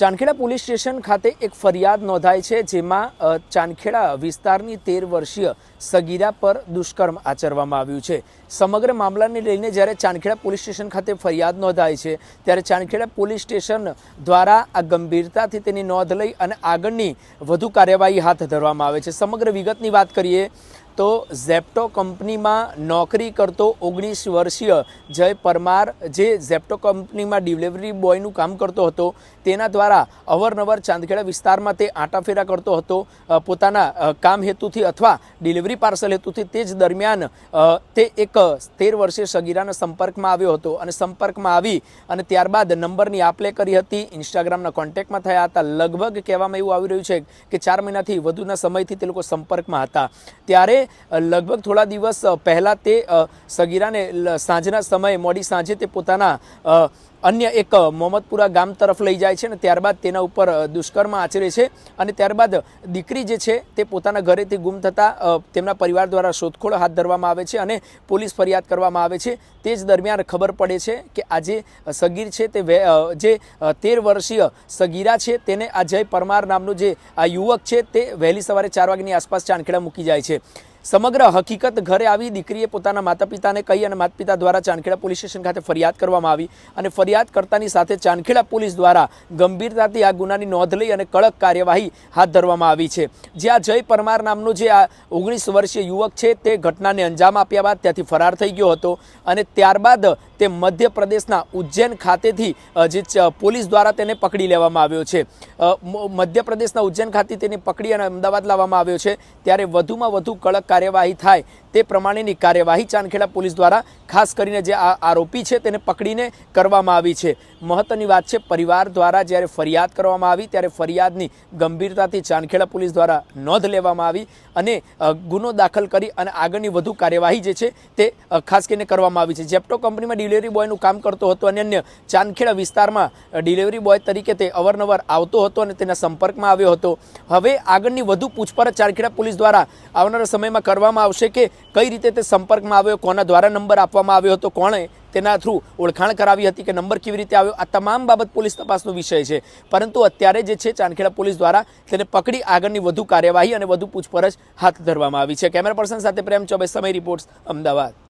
Chandkheda police station ખાતે એક ફરિયાદ નોંધાઈ છે, જેમાં ચાંદખેડા વિસ્તારની તેર વર્ષીય સગીરા પર દુષ્કર્મ આચરવામાં આવ્યું છે. સમગ્ર મામલાને લઈને જ્યારે ચાંદખેડા પોલીસ સ્ટેશન ખાતે ફરિયાદ નોંધાઈ છે, ત્યારે ચાંદખેડા પોલીસ સ્ટેશન દ્વારા આ ગંભીરતાથી તેની નોંધ લઈ અને આગળની વધુ કાર્યવાહી હાથ ધરવામાં આવે છે. સમગ્ર વિગતની વાત કરીએ તો ઝેપ્ટો કંપનીમાં નોકરી કરતો ઓગણીસ વર્ષીય જય પરમાર, જે ઝેપ્ટો કંપનીમાં ડિલિવરી બોયનું કામ કરતો હતો, તેના દ્વારા અવરનવર ચાંદખેડા વિસ્તારમાં તે આંટાફેરા કરતો હતો. પોતાના કામ હેતુથી અથવા ડિલિવરી પાર્સલ હેતુથી તે જ દરમિયાન તે એક તેર વર્ષીય સગીરાના સંપર્કમાં આવ્યો હતો અને સંપર્કમાં આવી અને ત્યારબાદ નંબરની આપલે કરી હતી. ઇન્સ્ટાગ્રામના કોન્ટેક્ટમાં થયા હતા. લગભગ કહેવામાં એવું આવી રહ્યું છે કે ચાર મહિનાથી વધુના સમયથી તે લોકો સંપર્કમાં હતા. ત્યારે લગભગ થોડા દિવસ પહેલાં તે સગીરાને સાંજના સમયે, મોડી સાંજે તે પોતાના અન્ય એક મોહમ્મદપુરા ગામ તરફ લઈ જાય છે અને ત્યારબાદ તેના ઉપર દુષ્કર્મ આચરે છે અને ત્યારબાદ દીકરી જે છે તે પોતાના ઘરેથી ગુમ થતાં તેમના પરિવાર દ્વારા શોધખોળ હાથ ધરવામાં આવે છે અને પોલીસ ફરિયાદ કરવામાં આવે છે. તે જ દરમિયાન ખબર પડે છે કે આ જે સગીર છે તે જે તેર વર્ષીય સગીરા છે તેને આ જય પરમાર નામનો જે આ યુવક છે તે વહેલી સવારે ચાર વાગ્યાની આસપાસ ચાંદખેડા મૂકી જાય છે. સમગ્ર હકીકત ઘરે આવી દીકરીએ પોતાના માતા પિતાને કહી અને માતા પિતા દ્વારા ચાંદખેડા પોલીસ સ્ટેશન ખાતે ફરિયાદ કરવામાં આવી અને ફરિયાદ કરતાની સાથે ચાંદખેડા પોલીસ દ્વારા ગંભીરતાથી આ ગુનાની નોંધ લઈ અને કડક કાર્યવાહી હાથ ધરવામાં આવી છે. જે આ જય પરમાર નામનો જે આ ઓગણીસ વર્ષીય યુવક છે તે ઘટનાને અંજામ આપ્યા બાદ ત્યાંથી ફરાર થઈ ગયો હતો અને ત્યારબાદ તે મધ્યપ્રદેશના ઉજ્જૈન ખાતેથી જે પોલીસ દ્વારા તેને પકડી લેવામાં આવ્યો છે. મધ્યપ્રદેશના ઉજ્જૈન ખાતે તેને પકડી અને અમદાવાદ લાવવામાં આવ્યો છે. ત્યારે વધુમાં વધુ કડક કાર્યવાહી થાય તે પ્રમાણેની કાર્યવાહી ચાંદખેડા પોલીસ દ્વારા ખાસ કરીને જે આરોપી છે તેને પકડીને કરવામાં આવી છે. મહત્વની વાત છે, પરિવાર દ્વારા જ્યારે ફરિયાદ કરવામાં આવી ત્યારે ફરિયાદની ગંભીરતાથી ચાંદખેડા પોલીસ દ્વારા નોંધ લેવામાં આવી અને ગુનો દાખલ કરી અને આગળની વધુ કાર્યવાહી જે છે તે ખાસ કરીને કરવામાં આવી છે. જેપ્ટો કંપનીમાં ડિલિવરી બોયનું કામ કરતો હતો અને અન્ય ચાંદખેડા વિસ્તારમાં ડિલિવરી બોય તરીકે તે અવારનવાર આવતો હતો અને તેના સંપર્કમાં આવ્યો હતો. હવે આગળની વધુ પૂછપરછ ચાંદખેડા પોલીસ દ્વારા આવનારા સમયમાં કરવામાં આવશે કે કઈ રીતે તે સંપર્કમાં આવ્યો, કોના દ્વારા નંબર આપવામાં આવ્યો હતો, કોણે તેના થ્રુ ઓળખાણ કરાવી હતી કે નંબર કેવી રીતે આવ્યો, આ તમામ બાબત પોલીસ તપાસનો વિષય છે. પરંતુ અત્યારે જે છે, ચાંદખેડા પોલીસ દ્વારા તેને પકડી આગળની વધુ કાર્યવાહી અને વધુ પૂછપરછ હાથ ધરવામાં આવી છે. કેમેરા પર્સન સાથે પ્રેમ ચોબે સમય રિપોર્ટ્સ, અમદાવાદ.